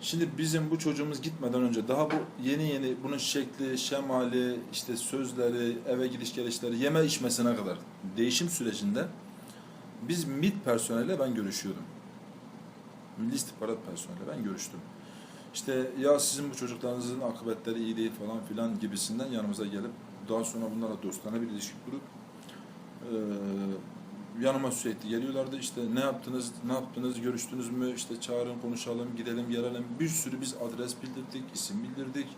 Şimdi bizim bu çocuğumuz gitmeden önce daha bu yeni yeni bunun şekli, şemali, işte sözleri, eve gidiş gelişleri, yeme içmesine kadar değişim sürecinde biz MİT personeliyle ben görüşüyordum. Milli İstihbarat personeliyle ben görüştüm. İşte ya sizin bu çocuklarınızın akıbetleri iyi değil falan filan gibisinden yanımıza gelip daha sonra bunlarla dostane bir ilişki kurup eee, yanıma sürekli geliyorlardı. İşte ne yaptınız, ne yaptınız, görüştünüz mü, işte çağırın, konuşalım, gidelim, gelelim. Bir sürü biz adres bildirdik, isim bildirdik.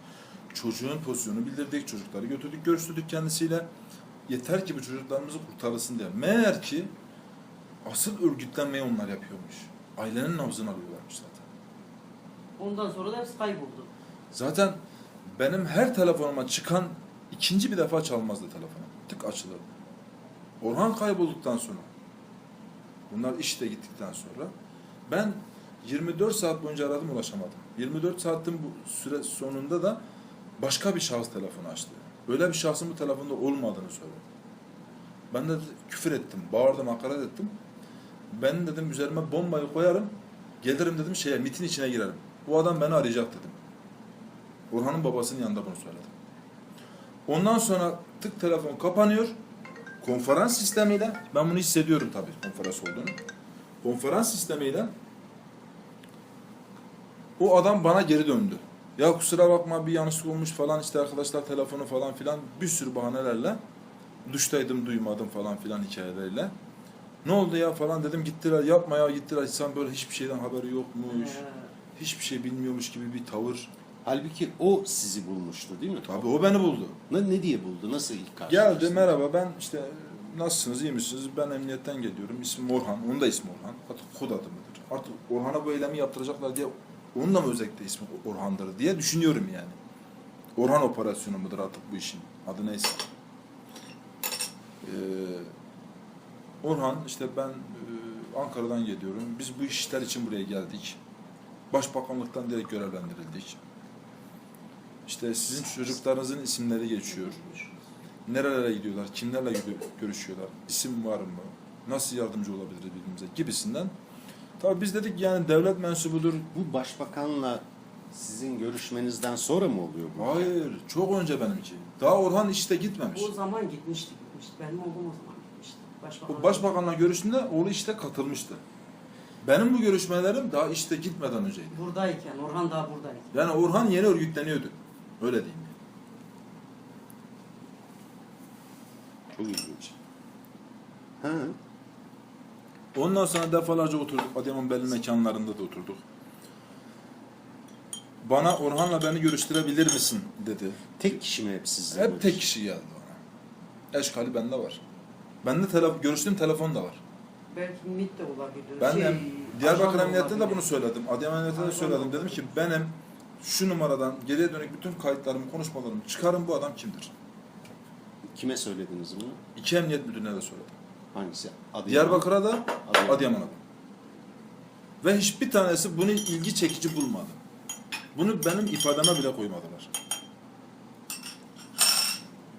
Çocuğun pozisyonu bildirdik, çocukları götürdük, görüştürdük kendisiyle. Yeter ki bu çocuklarımızı kurtarılsın diye. Meğer ki asıl örgütlenmeyi onlar yapıyormuş. Ailenin nabzını alıyorlarmış zaten. Ondan sonra da hepsi kayboldu. Zaten benim her telefonuma çıkan ikinci bir defa çalmazdı telefonu. Tık açılırdı. Orhan kaybolduktan sonra, bunlar işte gittikten sonra ben 24 saat boyunca aradım ulaşamadım. 24 saatin bu süre sonunda da başka bir şahıs telefonu açtı. Öyle bir şahsın bu telefonda olmadığını söyledi. Ben de küfür ettim, bağırdım, hakaret ettim. Ben dedim üzerime bombayı koyarım, gelirim dedim şeye, MIT'in içine girerim. Bu adam beni arayacak dedim. Orhan'ın babasının yanında bunu söyledim. Ondan sonra tık telefon kapanıyor. Konferans sistemiyle, ben bunu hissediyorum tabii konferans olduğunu. Konferans sistemiyle o adam bana geri döndü. Ya kusura bakma bir yanlışlık olmuş falan işte arkadaşlar telefonu falan filan bir sürü bahanelerle duştaydım duymadım falan filan hikayeleriyle. Ne oldu ya falan dedim gittiler yapma ya gittiler insan böyle hiçbir şeyden haberi yokmuş. Hiçbir şey bilmiyormuş gibi bir tavır. Halbuki o sizi bulmuştu değil mi? Tabii o beni buldu. Ne, ne diye buldu? Nasıl ilk karşılaştınız? Geldi merhaba ben işte nasılsınız iyi misiniz? Ben emniyetten geliyorum. İsmim Orhan. Onun da ismi Orhan. Artık kod adı mıdır? Artık Orhan'a bu eylemi yaptıracaklar diye onun da mı özellikle ismi Orhan'dır diye düşünüyorum yani. Orhan operasyonu mudur artık bu işin? Adı neyse. Ee, Orhan işte ben e, Ankara'dan geliyorum. Biz bu işler için buraya geldik. Başbakanlıktan direkt görevlendirildik. İşte sizin çocuklarınızın isimleri geçiyor. Nerelere gidiyorlar, kimlerle gidiyor- görüşüyorlar, isim var mı, nasıl yardımcı olabiliriz birbirimize gibisinden. Tabii biz dedik yani devlet mensubudur. Bu başbakanla sizin görüşmenizden sonra mı oluyor bu? Hayır, çok önce benimki. Daha Orhan işte gitmemiş. o zaman gitmişti gitmişti. Benim oğlum o zaman gitmişti. Başbakan. O başbakanla görüştüğünde oğlu işte katılmıştı. Benim bu görüşmelerim daha işte gitmeden önceydi. Buradayken, Orhan daha buradayken. Yani Orhan yeni örgütleniyordu. Öyle diyeyim. yani. Çok ilginç. Ha, Ondan sonra defalarca oturduk. Adıyaman belli mekanlarında da oturduk. Bana Orhan'la beni görüştürebilir misin dedi. tek kişi mi hep sizle? Hep görüş- tek kişi geldi bana. Eşkali bende var. Bende tele, görüştüğüm telefon da var. Belki MİT de olabilir. Ben Şey, de Diyarbakır Emniyet'te de bunu söyledim. Adıyaman Emniyet'te de söyledim. Dedim ki benim şu numaradan geriye dönük bütün kayıtlarımı, konuşmalarımı çıkarın bu adam kimdir? Kime söylediniz bunu? İki emniyet müdürüne de söyledim. Hangisi? Adıyaman. Diyarbakır'a da Adıyaman. Adıyaman'a da. Ve hiçbir tanesi bunu ilgi çekici bulmadı. Bunu benim ifademe bile koymadılar.